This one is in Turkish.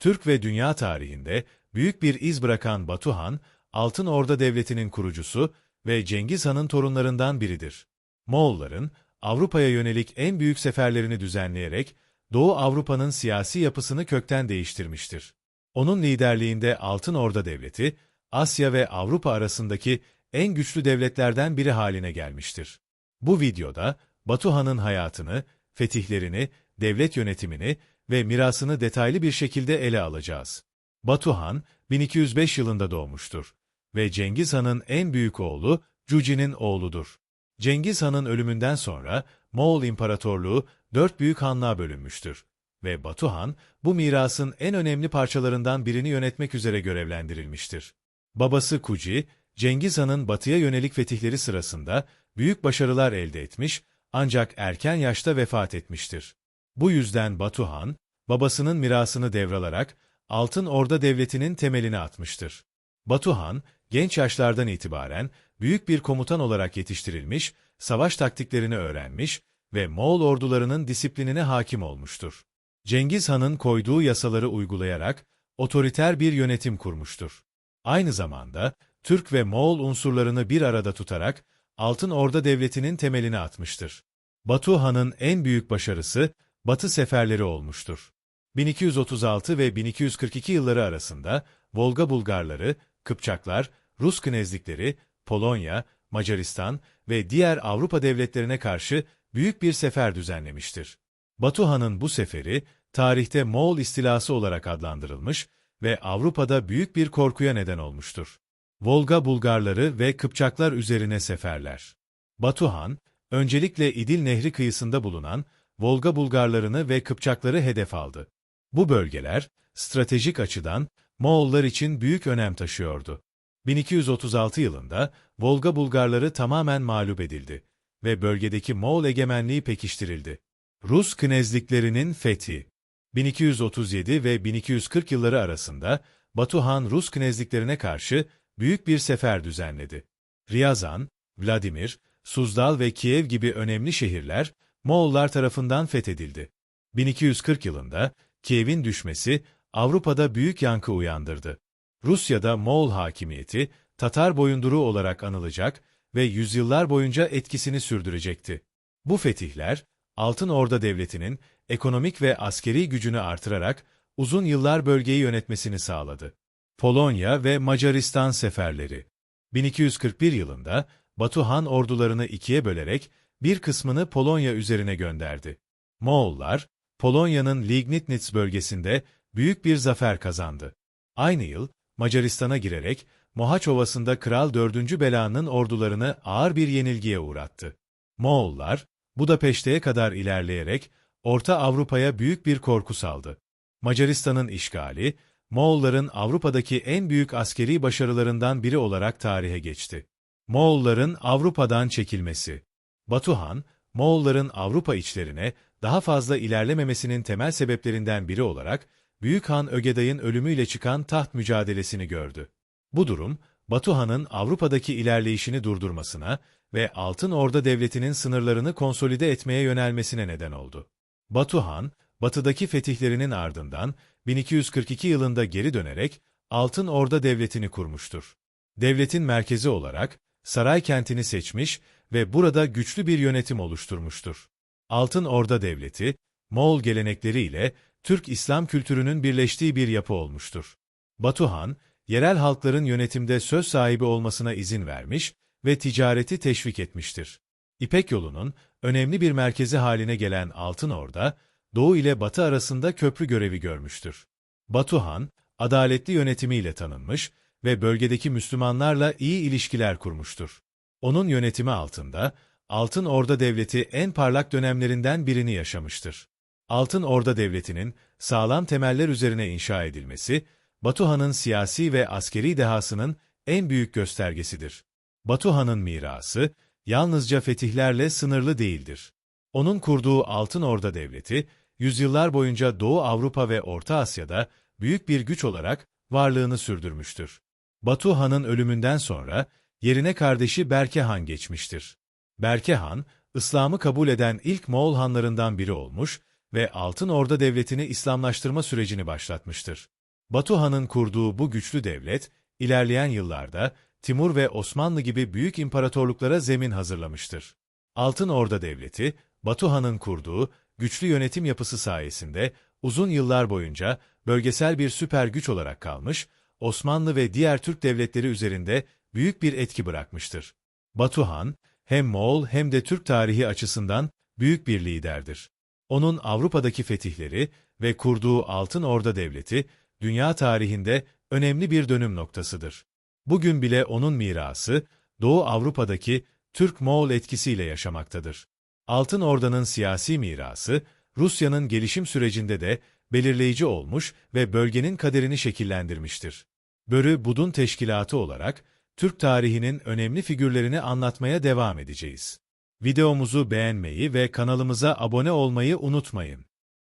Türk ve dünya tarihinde büyük bir iz bırakan Batu Han, Altın Orda Devleti'nin kurucusu ve Cengiz Han'ın torunlarından biridir. Moğolların Avrupa'ya yönelik en büyük seferlerini düzenleyerek Doğu Avrupa'nın siyasi yapısını kökten değiştirmiştir. Onun liderliğinde Altın Orda Devleti, Asya ve Avrupa arasındaki en güçlü devletlerden biri haline gelmiştir. Bu videoda Batu Han'ın hayatını, fetihlerini, devlet yönetimini ve mirasını detaylı bir şekilde ele alacağız. Batu Han, 1205 yılında doğmuştur ve Cengiz Han'ın en büyük oğlu Cuci'nin oğludur. Cengiz Han'ın ölümünden sonra Moğol İmparatorluğu dört büyük hanlığa bölünmüştür ve Batu Han bu mirasın en önemli parçalarından birini yönetmek üzere görevlendirilmiştir. Babası Kuci, Cengiz Han'ın batıya yönelik fetihleri sırasında büyük başarılar elde etmiş ancak erken yaşta vefat etmiştir. Bu yüzden Batu Han, babasının mirasını devralarak Altın Orda Devleti'nin temelini atmıştır. Batu Han, genç yaşlardan itibaren büyük bir komutan olarak yetiştirilmiş, savaş taktiklerini öğrenmiş ve Moğol ordularının disiplinine hakim olmuştur. Cengiz Han'ın koyduğu yasaları uygulayarak otoriter bir yönetim kurmuştur. Aynı zamanda Türk ve Moğol unsurlarını bir arada tutarak Altın Orda Devleti'nin temelini atmıştır. Batu Han'ın en büyük başarısı Batı seferleri olmuştur. 1236 ve 1242 yılları arasında Volga Bulgarları, Kıpçaklar, Rus knezlikleri, Polonya, Macaristan ve diğer Avrupa devletlerine karşı büyük bir sefer düzenlemiştir. Batu Han'ın bu seferi, tarihte Moğol istilası olarak adlandırılmış ve Avrupa'da büyük bir korkuya neden olmuştur. Volga Bulgarları ve Kıpçaklar üzerine seferler. Batu Han, öncelikle İdil Nehri kıyısında bulunan Volga Bulgarlarını ve Kıpçakları hedef aldı. Bu bölgeler, stratejik açıdan Moğollar için büyük önem taşıyordu. 1236 yılında Volga Bulgarları tamamen mağlup edildi ve bölgedeki Moğol egemenliği pekiştirildi. Rus knezliklerinin fethi 1237 ve 1240 yılları arasında Batu Han Rus knezliklerine karşı büyük bir sefer düzenledi. Riyazan, Vladimir, Suzdal ve Kiev gibi önemli şehirler Moğollar tarafından fethedildi. 1240 yılında Kiev'in düşmesi Avrupa'da büyük yankı uyandırdı. Rusya'da Moğol hakimiyeti Tatar boyunduruğu olarak anılacak ve yüzyıllar boyunca etkisini sürdürecekti. Bu fetihler, Altın Orda Devleti'nin ekonomik ve askeri gücünü artırarak uzun yıllar bölgeyi yönetmesini sağladı. Polonya ve Macaristan seferleri 1241 yılında Batu Han ordularını ikiye bölerek bir kısmını Polonya üzerine gönderdi. Moğollar, Polonya'nın Liegnitz bölgesinde büyük bir zafer kazandı. Aynı yıl, Macaristan'a girerek Mohaç Ovası'nda Kral 4. Bela'nın ordularını ağır bir yenilgiye uğrattı. Moğollar, Budapeşte'ye kadar ilerleyerek Orta Avrupa'ya büyük bir korku saldı. Macaristan'ın işgali, Moğolların Avrupa'daki en büyük askeri başarılarından biri olarak tarihe geçti. Moğolların Avrupa'dan çekilmesi Batuhan, Moğolların Avrupa içlerine daha fazla ilerlememesinin temel sebeplerinden biri olarak Büyük Han Ögeday'ın ölümüyle çıkan taht mücadelesini gördü. Bu durum, Batu Han'ın Avrupa'daki ilerleyişini durdurmasına ve Altın Orda Devleti'nin sınırlarını konsolide etmeye yönelmesine neden oldu. Batu Han, batıdaki fetihlerinin ardından 1242 yılında geri dönerek Altın Orda Devleti'ni kurmuştur. Devletin merkezi olarak saray kentini seçmiş ve burada güçlü bir yönetim oluşturmuştur. Altın Orda Devleti, Moğol gelenekleriyle Türk İslam kültürünün birleştiği bir yapı olmuştur. Batuhan, yerel halkların yönetimde söz sahibi olmasına izin vermiş ve ticareti teşvik etmiştir. İpek yolunun önemli bir merkezi haline gelen Altın Orda, Doğu ile Batı arasında köprü görevi görmüştür. Batuhan, adaletli yönetimiyle tanınmış ve bölgedeki Müslümanlarla iyi ilişkiler kurmuştur. Onun yönetimi altında, Altın Orda Devleti en parlak dönemlerinden birini yaşamıştır. Altın Orda Devleti'nin sağlam temeller üzerine inşa edilmesi, Batuhan'ın siyasi ve askeri dehasının en büyük göstergesidir. Batuhan'ın mirası, yalnızca fetihlerle sınırlı değildir. Onun kurduğu Altın Orda Devleti, yüzyıllar boyunca Doğu Avrupa ve Orta Asya'da büyük bir güç olarak varlığını sürdürmüştür. Batu Han'ın ölümünden sonra yerine kardeşi Berke Han geçmiştir. Berke Han, İslam'ı kabul eden ilk Moğol hanlarından biri olmuş ve Altın Orda Devleti'ni İslamlaştırma sürecini başlatmıştır. Batu Han'ın kurduğu bu güçlü devlet, ilerleyen yıllarda Timur ve Osmanlı gibi büyük imparatorluklara zemin hazırlamıştır. Altın Orda Devleti, Batu Han'ın kurduğu güçlü yönetim yapısı sayesinde uzun yıllar boyunca bölgesel bir süper güç olarak kalmış, Osmanlı ve diğer Türk devletleri üzerinde büyük bir etki bırakmıştır. Batu Han, hem Moğol hem de Türk tarihi açısından büyük bir liderdir. Onun Avrupa'daki fetihleri ve kurduğu Altın Orda Devleti, dünya tarihinde önemli bir dönüm noktasıdır. Bugün bile onun mirası, Doğu Avrupa'daki Türk-Moğol etkisiyle yaşamaktadır. Altın Orda'nın siyasi mirası, Rusya'nın gelişim sürecinde de belirleyici olmuş ve bölgenin kaderini şekillendirmiştir. Börü Budun Teşkilatı olarak, Türk tarihinin önemli figürlerini anlatmaya devam edeceğiz. Videomuzu beğenmeyi ve kanalımıza abone olmayı unutmayın.